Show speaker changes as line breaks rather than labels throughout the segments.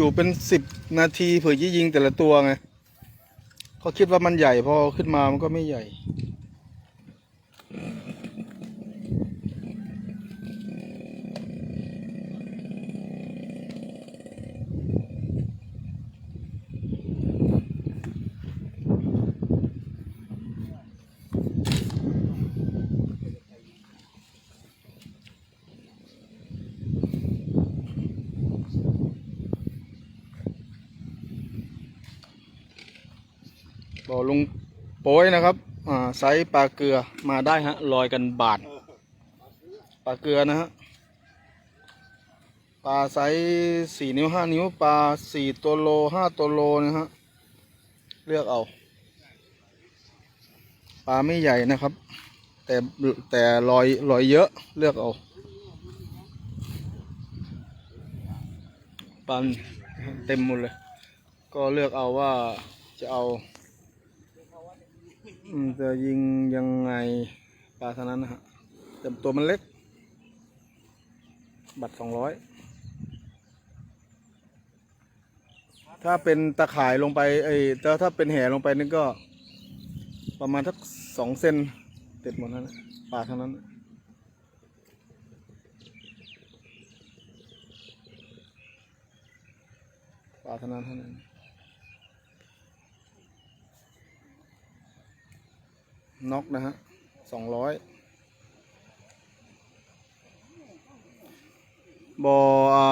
อยู่เป็นสิบนาทีเผื่อจะยิงแต่ละตัวไงเขาคิดว่ามันใหญ่พอขึ้นมามันก็ไม่ใหญ่ บ่อลุงโป้ยนะครับ อ่าไซส์ปลาเกลือมาได้ฮะลอยกันบาทปลาเกลือนะฮะปลาไซส์สี่นิ้วห้านิ้วปลาสี่ตัวโลห้าตัวโลนะฮะเลือกเอาปลาไม่ใหญ่นะครับ แต่แต่ลอยลอยเยอะเลือกเอาปลาเต็มหมดเลย ก็เลือกเอาว่าจะเอา จะยิงยังไงปลาเท่านั้นนะฮะแต่ตัวมันเล็ก บัตรสองร้อยถ้าเป็นตะข่ายลงไปไอ้ยถ้าถ้าเป็นแห่ลงไปนี่ก็ ประมาณทักสองเซนติดหมดนั่นนะปลาเท่านั้นปลาเท่านั้นเท่านั้น น็อกนะฮะสองร้อยบ่ออ่า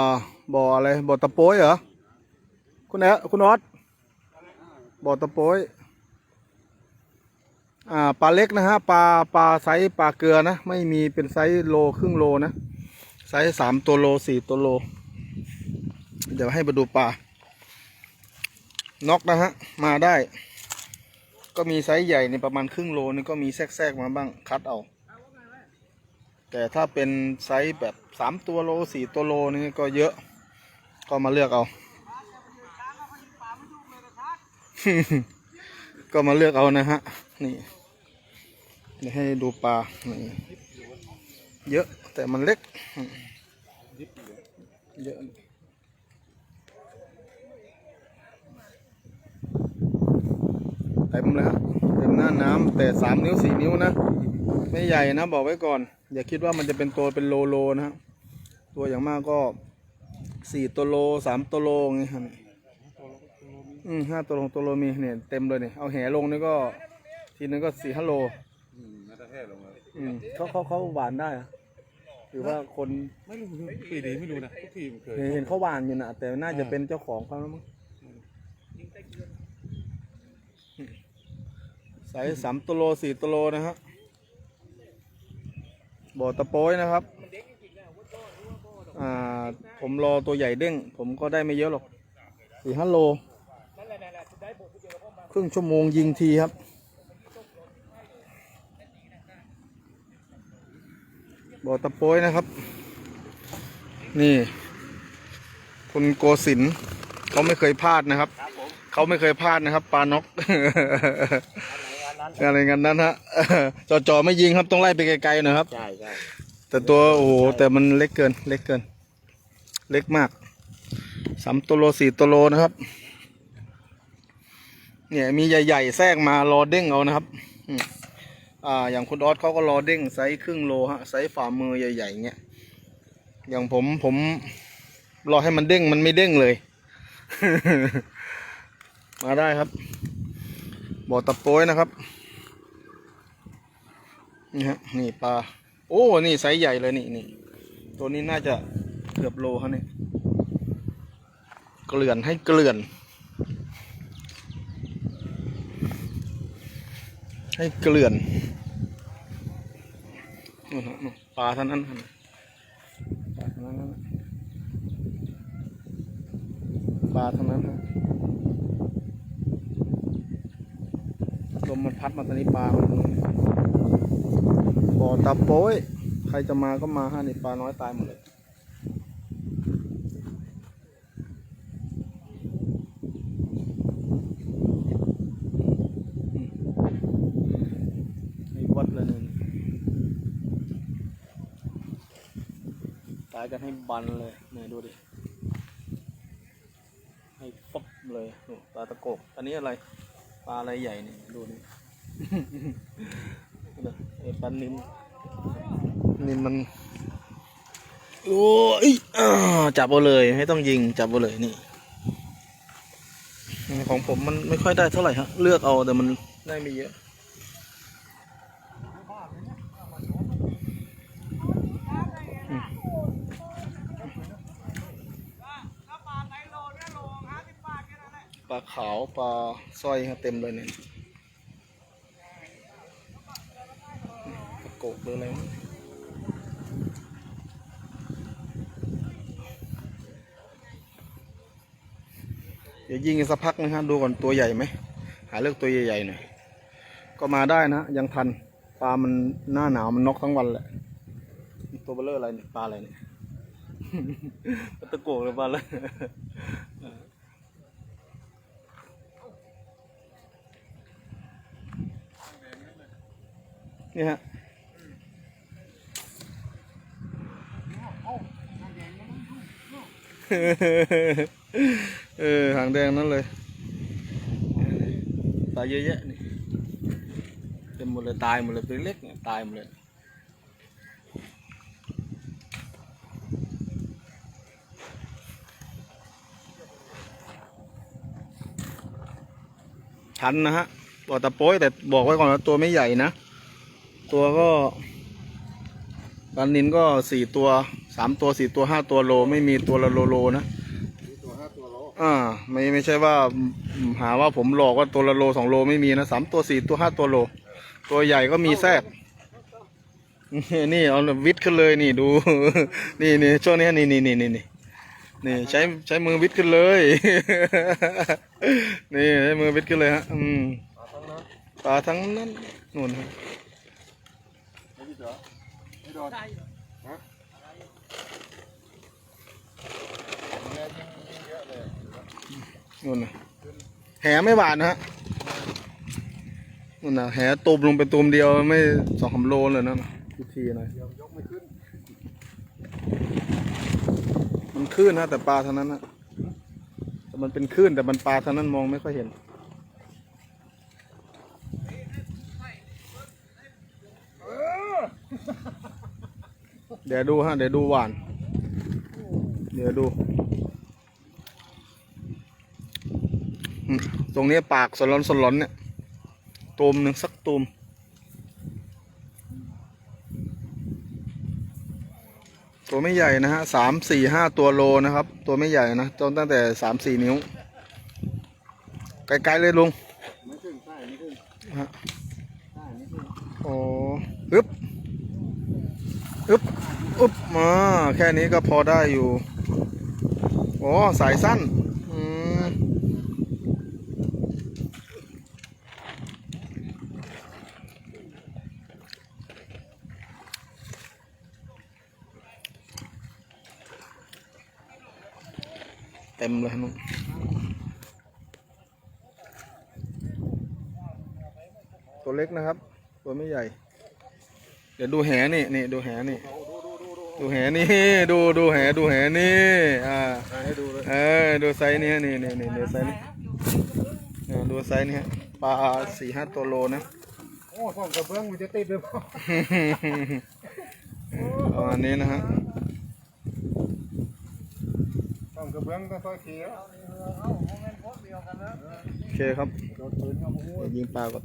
บ่ออะไรบ่อตะโป้ยเหรอ คุณแอะคุณออสบ่อตะโป้ยอ่าปลาเล็กนะฮะปลาปลาไซส์ปลาเกลือนะ ไม่มีเป็นไซส์โลครึ่งโลนะ ไซส์สามตัวโลสี่ตัวโล เดี๋ยวให้มาดูปลาน็อกนะฮะ มาได้ ก็มีไซส์ใหญ่ในประมาณครึ่งโลนี่ก็มีแทรกๆมาบ้างคัดเอา แต่ถ้าเป็นไซส์แบบสามตัวโลสี่ตัวโลนี่ก็เยอะ ก็มาเลือกเอา ก็มาเลือกเอานะฮะ นี่เดี๋ยวให้ดูปลานี่เยอะแต่มันเล็ก เยอะ ต็มแล้วเต็มหน้าน้ำแต่สามนิ้วสี่นิ้วนะ ไม่ใหญ่นะบอกไว้ก่อน อย่าคิดว่ามันจะเป็นตัวเป็นโลโลนะฮะตัวอย่างมากก็สี่ตัวโลสามตัวโลอย่างงี้ครับอืมห้าตัวโลตัวโลมีเนี่ยเต็มเลยเนี่ยเอาแหลงนี่ก็ ทีนึงก็สี่ห้าโล
อืมน่าจะแท้ลงแล้ว
อืมเขาเขาเขาหวานได้อะหรือว่าคน
ไม่รู้ปีนี้ไม่รู้นะทุกทีมันเคย
เห็นเห็นเขาหวานอยู่นะแต่น่าจะเป็นเจ้าของเขาแล้วมั้ง ใส่สามตัวโลสี่ตัวโลนะฮะบ่อตะโป้ยนะครับ อ่า ผมรอตัวใหญ่เด้ง ผมก็ได้ไม่เยอะหรอกสี่ห้าโล ครึ่งชั่วโมงยิงทีครับ บ่อตะโป้ยนะครับ นี่ คุณโกศินเขาไม่เคยพลาดนะครับ เขาไม่เคยพลาดนะครับปลานก อะไรกันนั้นฮะจอจอไม่ยิงครับต้องไล่ไปไกลๆหนะครับ
ใช่ใช่
แต่ตัวโอ้โหแต่มันเล็กเกิน เล็กเกิน เล็กมากสามตัวโลสี่ตัวโลนะครับ เนี่ยมีใหญ่ๆแทรกมารอเด้งเอานะครับอืมอ่าอย่างคุณออสเขาก็รอเด้งไซส์ครึ่งโลฮะไซส์ฝ่ามือใหญ่ๆเงี้ยอย่างผมผม รอให้มันเด้งมันไม่เด้งเลย มาได้ครับบ่อตะโป้ยนะครับ นี่ฮะนี่ปลา โอ้ นี่ไซส์ใหญ่เลยนี่นี่ ตัวนี้น่าจะเกือบโลครับนี่เกลื่อนให้เกลื่อน ให้เกลื่อนนู่นน่ะปลาท่านั้นปลาท่านั้นปลาท่านั้นลมมันพัดมาตอนนี้ปลามัน บ่อตะโป้ย ใครจะมาก็มาฮะนี่ปลาน้อยตายหมดเลยวัดเลยตายกันให้บันเลยนี่ดูดิ ให้ป๊บเลยปลาตะโกกอันนี้อะไร ปลาอะไรใหญ่นี่ดูนี่ ปลานินนี่มันโอ้ยอ่าจับเอาเลยไม่ต้องยิงจับเอาเลยนี่ ของผมมันไม่ค่อยได้เท่าไหร่ฮะ เลือกเอาแต่มันได้ไม่เยอะปลาขาวปลาสร้อยครับเต็มเลยเนี่ยปลาโกหรืออะไรเดี๋ยวยิงกันสักพักนะฮะดูก่อนตัวใหญ่ไหมหาเลือกตัวใหญ่ๆหน่อยก็มาได้นะยังทันปลามันหน้าหนาวมันนกทั้งวันแหละ ตัวเบลเลอร์อะไรเนี่ยปลาอะไรเนี่ยตะโกกหรือปลาอะไรนี่ฮ เออหางแดงนั่นเลยตายเยอะแยะนี่เต็มหมดเลยตายหมดเลยตัวเล็กเนี่ยตายหมดเลยชันนะฮะบอกตะโป้ยแต่บอกไว้ก่อนว่าตัวไม่ใหญ่นะ ตัวก็ ปลานินก็สี่ตัวสามตัวสี่ตัวห้าตัวโล ไม่มีตัวละโลโลนะ
ตัวห้าตัวโล
อ่าไม่ไม่ใช่ว่าอืมหาว่าผมหลอกว่าตัวละโลสองโลไม่มีนะสามตัวสี่ตัวห้าตัวโล ตัวใหญ่ก็มีแทรกนี่เอาวิทย์ขึ้นเลยนี่ดู นี่นี่ช่วงนี้นี่นี่นี่นี่นี่นี่ใช้ใช้มือวิทย์ขึ้นเลย นี่ใช้มือวิทย์ขึ้นเลยฮะอืม
ปลาทั้งนั้น
ปลาทั้งนั้นนู่นฮะ
ไม่ดีเหรอไม่โดนฮะเนี่ยยิงยิงเยอะเลย
นู่นนะแหไม่หวานนะฮะนู่นนะแหตุมลงไปตุมเดียวไม่สองสามโลเลยนะทุกทีหน่อย
เดี๋ยวยกไม่ขึ้น
มันคลื่นนะแต่ปลาเท่านั้นนะแต่มันเป็นคลื่นแต่มันปลาเท่านั้นมองไม่ค่อยเห็น เดี๋ยวดูฮะ เดี๋ยวดูหวาน เดี๋ยวดู ตรงนี้ปากสลอนสลอนเนี่ยตูมหนึ่งสักตูมตัวไม่ใหญ่นะฮะสามสี่ห้าตัวโลนะครับ ตัวไม่ใหญ่นะต้นตั้งแต่สามสี่นิ้ว ไกลๆเลยลุง
ไม่ขึ้นใช่ไม่ขึ้น
ฮะ
ใช่ไม่ขึ้น
โอ้อึ๊บ อึ๊บอึ๊บมาแค่นี้ก็พอได้อยู่โอ้สายสั้นเต็มเลยนุ่นตัวเล็กนะครับ ตัวไม่ใหญ่ เดี๋ยวดูแหนี่นี่ดูแหนี่ ดูแหนี่ ดูดูแหดูแหนี่ อ่า
ให้ดูเลย
เออดูไซส์นี่ฮะนี่นี่นี่ดูไซส์นี่เออดูไซส์นี่ฮะปลาสี่ห้าตัวโลนะ
โอ้ส่องกระเบื้องมันจะติดเลยพ่อ
ประมาณนี้นะฮะ
ส่องกระเบื้องต้องซอยเขียว
โอเคครับ
โดนปืนเข้าหัว
เดี๋ยวยิงปลาก่อน